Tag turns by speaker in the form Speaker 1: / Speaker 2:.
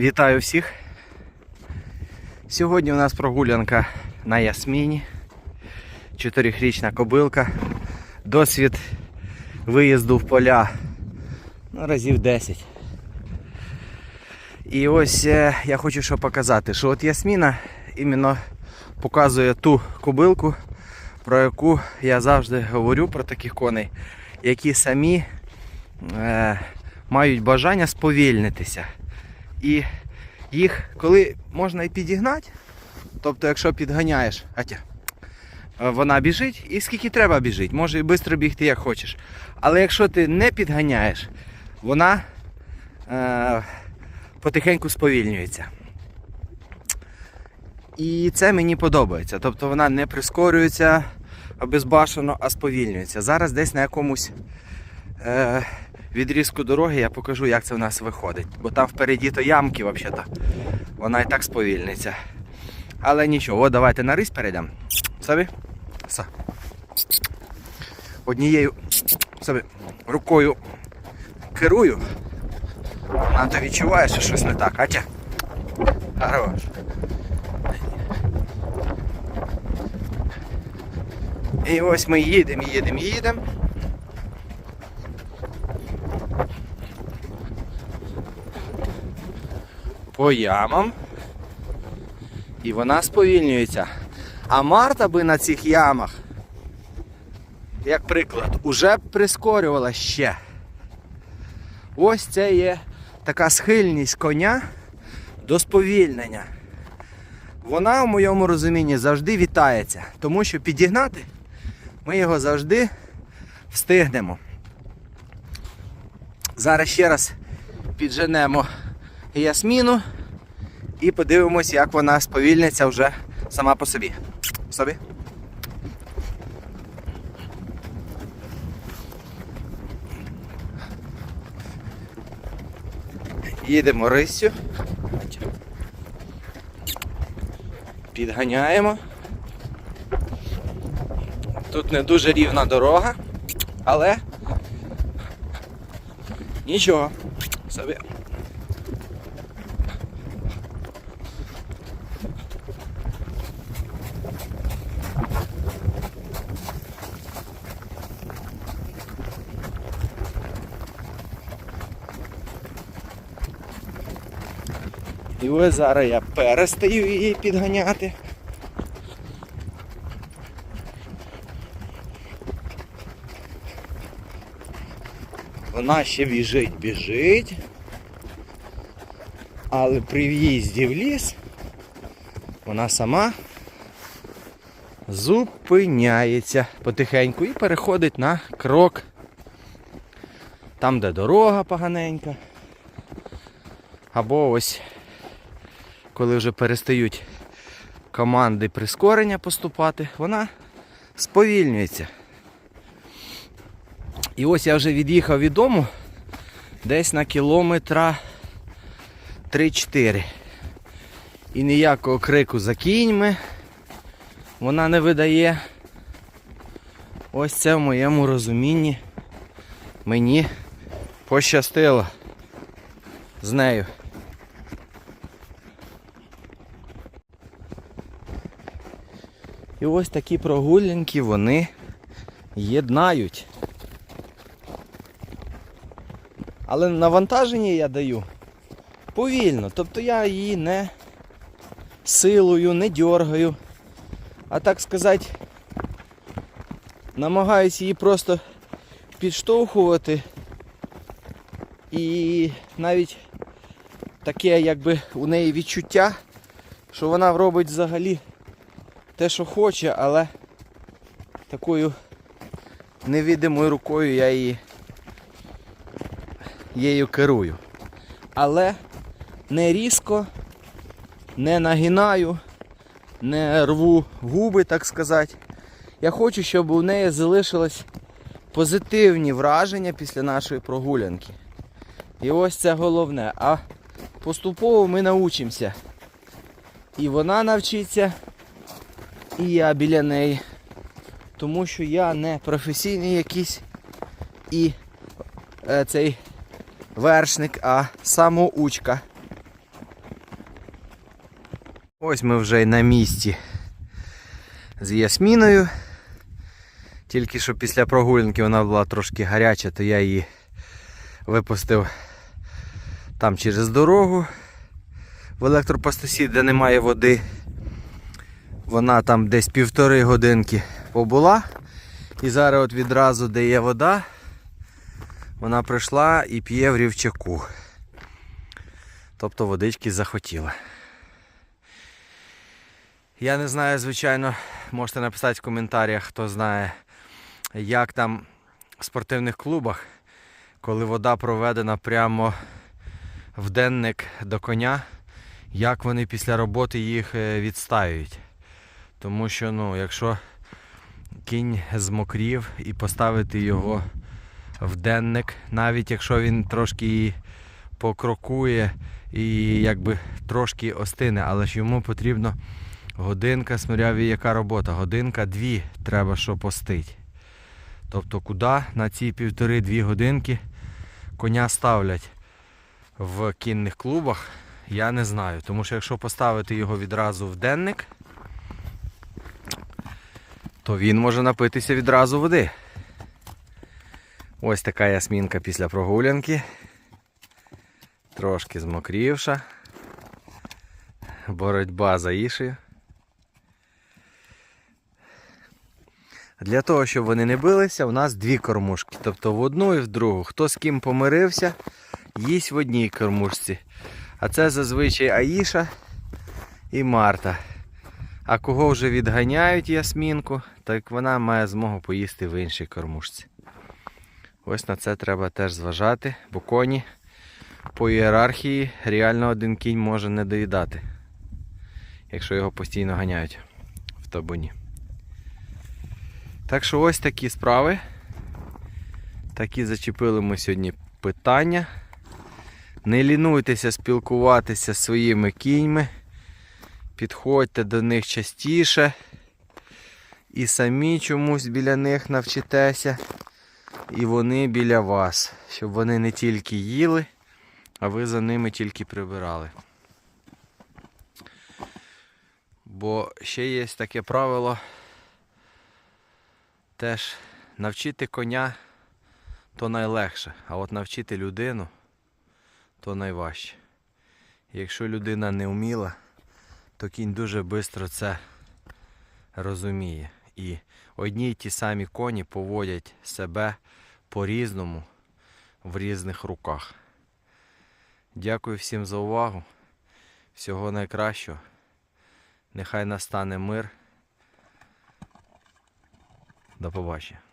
Speaker 1: Вітаю всіх. Сьогодні у нас прогулянка на Ясміні. Чотирьохрічна кобилка. Досвід виїзду в поля ну, разів 10. І ось е, я хочу що показати, що от Ясміна іменно показує ту кобилку, про яку я завжди говорю про таких коней, які самі е, мають бажання сповільнитися. І їх коли можна і підігнати, тобто якщо підганяєш, Атя, е, вона біжить і скільки треба біжить, може і швидко бігти як хочеш. Але якщо ти не підганяєш, вона е, потихеньку сповільнюється. І це мені подобається. Тобто вона не прискорюється безбашено, а сповільнюється. Зараз десь на якомусь е, відрізку дороги я покажу, як це в нас виходить. Бо там впереді то ямки, взагалі-то. Вона і так сповільниться. Але нічого, от давайте на рись перейдемо. Собі. Все. Однією собі рукою керую. А то відчуває, що щось не так, Атя. Хорош. І ось ми їдемо, їдемо, їдемо. По ямам. І вона сповільнюється. А Марта би на цих ямах, як приклад, уже прискорювала ще. Ось це є така схильність коня до сповільнення. Вона, в моєму розумінні, завжди вітається, тому що підігнати ми його завжди встигнемо. Зараз ще раз підженемо ясміну і подивимось, як вона сповільниться вже сама по собі. Собі. Їдемо риссю. Підганяємо. Тут не дуже рівна дорога, але нічого. Собі. Ось зараз я перестаю її підганяти. Вона ще біжить, біжить. Але при в'їзді в ліс вона сама зупиняється потихеньку і переходить на крок. Там, де дорога поганенька. Або ось коли вже перестають команди прискорення поступати, вона сповільнюється. І ось я вже від'їхав від дому десь на кілометра 3-4. І ніякого крику за кіньми вона не видає. Ось це в моєму розумінні мені пощастило з нею. І ось такі прогулянки вони єднають. Але навантаження я даю повільно. Тобто я її не силою, не дергаю. А так сказати, намагаюся її просто підштовхувати. І навіть таке якби у неї відчуття, що вона робить взагалі те, що хоче, але такою невидимою рукою я її її керую. Але не різко, не нагинаю, не рву губи, так сказати. Я хочу, щоб у неї залишились позитивні враження після нашої прогулянки. І ось це головне. А поступово ми научимося. І вона навчиться, і я біля неї. Тому що я не професійний якийсь і е, цей вершник, а самоучка. Ось ми вже й на місці з Ясміною. Тільки що після прогулянки вона була трошки гаряча, то я її випустив там через дорогу в електропостасі, де немає води. Вона там десь півтори годинки побула. І зараз от відразу, де є вода, вона прийшла і п'є в рівчаку. Тобто водички захотіла. Я не знаю, звичайно, можете написати в коментарях, хто знає, як там в спортивних клубах, коли вода проведена прямо в денник до коня, як вони після роботи їх е, відстаюють. Тому що, ну, якщо кінь змокрів і поставити його в денник, навіть якщо він трошки покрокує і якби трошки остине, але ж йому потрібно годинка, смиряві яка робота, годинка-дві треба, щоб остить. Тобто куди на ці півтори-дві годинки коня ставлять в кінних клубах, я не знаю. Тому що якщо поставити його відразу в денник, то він може напитися відразу води. Ось така ясмінка після прогулянки. Трошки змокрівша. Боротьба за ішею. Для того, щоб вони не билися, у нас дві кормушки. Тобто в одну і в другу. Хто з ким помирився, їсть в одній кормушці. А це зазвичай Аїша і Марта. А кого вже відганяють ясмінку, так вона має змогу поїсти в іншій кормушці. Ось на це треба теж зважати, бо коні по ієрархії реально один кінь може не доїдати, якщо його постійно ганяють в табуні. Так що ось такі справи. Такі зачепили ми сьогодні питання. Не лінуйтеся спілкуватися зі своїми кіньми. Підходьте до них частіше. І самі чомусь біля них навчитеся. І вони біля вас. Щоб вони не тільки їли, а ви за ними тільки прибирали. Бо ще є таке правило. Теж навчити коня то найлегше, а от навчити людину то найважче. Якщо людина не вміла, то кінь дуже швидко це розуміє. І одні й ті самі коні поводять себе по-різному в різних руках. Дякую всім за увагу. Всього найкращого. Нехай настане мир. До побачення.